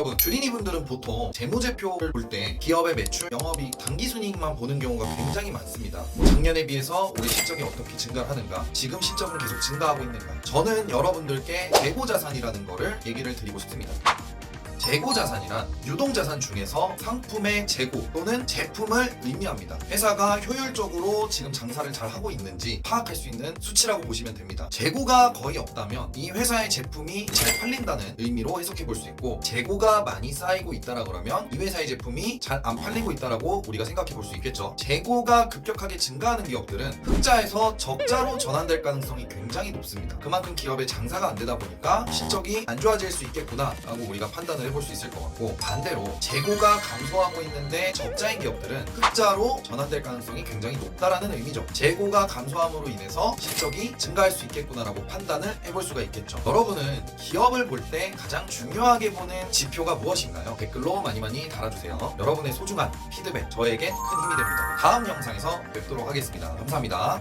여러분 주린이 분들은 보통 재무제표를 볼 때 기업의 매출, 영업이익, 당기순이익만 보는 경우가 굉장히 많습니다. 뭐 작년에 비해서 올해 실적이 어떻게 증가를 하는가, 지금 실적은 계속 증가하고 있는가. 저는 여러분들께 재고자산이라는 거를 얘기를 드리고 싶습니다. 재고 자산이란 유동 자산 중에서 상품의 재고 또는 제품을 의미합니다. 회사가 효율적으로 지금 장사를 잘 하고 있는지 파악할 수 있는 수치라고 보시면 됩니다. 재고가 거의 없다면 이 회사의 제품이 잘 팔린다는 의미로 해석해 볼 수 있고 재고가 많이 쌓이고 있다라 그러면 이 회사의 제품이 잘 안 팔리고 있다라고 우리가 생각해 볼 수 있겠죠. 재고가 급격하게 증가하는 기업들은 흑자에서 적자로 전환될 가능성이 굉장히 높습니다. 그만큼 기업의 장사가 안 되다 보니까 실적이 안 좋아질 수 있겠구나라고 우리가 판단을 해볼 수 있을 것 같고 반대로 재고가 감소하고 있는데 적자인 기업들은 흑자로 전환될 가능성이 굉장히 높다라는 의미죠. 재고가 감소함으로 인해서 실적이 증가할 수 있겠구나라고 판단을 해볼 수가 있겠죠. 여러분은 기업을 볼 때 가장 중요하게 보는 지표가 무엇인가요? 댓글로 많이 많이 달아주세요. 여러분의 소중한 피드백 저에게 큰 힘이 됩니다. 다음 영상에서 뵙도록 하겠습니다. 감사합니다.